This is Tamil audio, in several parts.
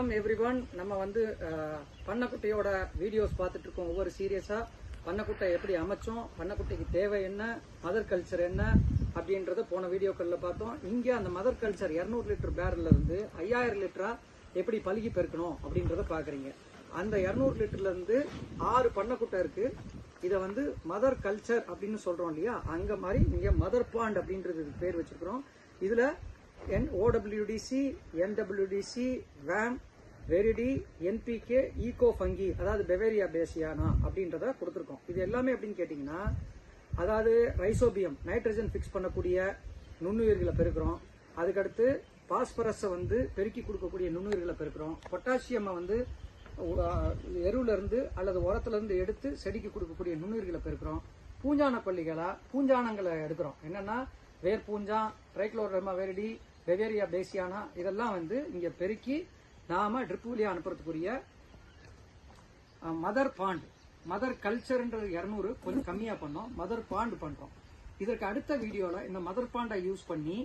அம் எவ்ரி ஒன் நம்ம வந்து பண்ணக்குட்டையோட வீடியோஸ் பார்த்துட்டு இருக்கோம் ஒவ்வொரு சீரியஸா பண்ணக்குட்டை எப்படி அமைச்சோம் பண்ணக்குட்டைக்கு தேவை என்ன மதர் கல்ச்சர் என்ன அப்படின்றத போன வீடியோக்கள்ல பார்த்தோம். இங்க அந்த மதர் கல்ச்சர் 200 லிட்டர் பேரல்ல இருந்து ஐயாயிரம் லிட்டரா எப்படி பழுகி பெருக்கணும் அப்படின்றத பாக்குறீங்க அந்த 200 லிட்டர்ல இருந்து ஆறு பண்ணக்குட்டை இருக்கு. இதை வந்து மதர் கல்ச்சர் அப்படின்னு சொல்றோம் இல்லையா? அங்க மாதிரி இங்க மதர் பாண்ட் அப்படின்றது பேர் வச்சிருக்கிறோம். இதுல என் ஓடபிள்யூடிசி என்டபிள்யூடிசி வேன் வெரிடி என்பிகே ஈகோ ஃபங்கி அதாவது பெவேரியா பேசியானா அப்படின்றத கொடுத்துருக்கோம். இது எல்லாமே அப்படின்னு கேட்டிங்கன்னா அதாவது ரைசோபியம் நைட்ரஜன் ஃபிக்ஸ் பண்ணக்கூடிய நுண்ணுயிர்களை பெருக்கிறோம். அதுக்கடுத்து பாஸ்பரஸை வந்து பெருக்கி கொடுக்கக்கூடிய நுண்ணுயிர்களை பெருக்கிறோம். பொட்டாசியமை வந்து எருவிலிருந்து அல்லது உரத்துலேருந்து எடுத்து செடிக்கு கொடுக்கக்கூடிய நுண்ணுயிர்களை பெருக்கிறோம். பூஞ்சான பள்ளிகளாக பூஞ்சானங்களை எடுக்கிறோம். என்னென்னா வேர் பூஞ்சா ட்ரைக்ளோரமா வெரிடி பெவேரியா பேசியானா இதெல்லாம் வந்து இங்கே பெருக்கி நாம ட்ரிப் வழியா அனுப்புறதுக்குரிய மதர் பாண்ட் மதர் கல்ச்சர்ன்றது இரநூறு கொஞ்சம் கம்மியா பண்ணோம். மதர் பாண்ட் பண்றோம். இதற்கு அடுத்த வீடியோல இந்த மதர் பாண்டை யூஸ் பண்ணி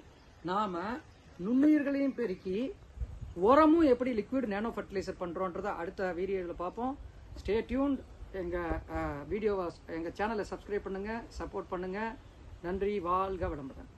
நாம நுண்ணுயிர்களையும் பெருக்கி உரமும் எப்படி லிக்விட் நேனோ ஃபர்டிலைசர் பண்றோன்றத அடுத்த வீடியோவில் பார்ப்போம். ஸ்டே டியூன் எங்க வீடியோவை எங்க சேனலை சப்ஸ்கிரைப் பண்ணுங்க சப்போர்ட் பண்ணுங்க. நன்றி வாழ்க விளம்பரம்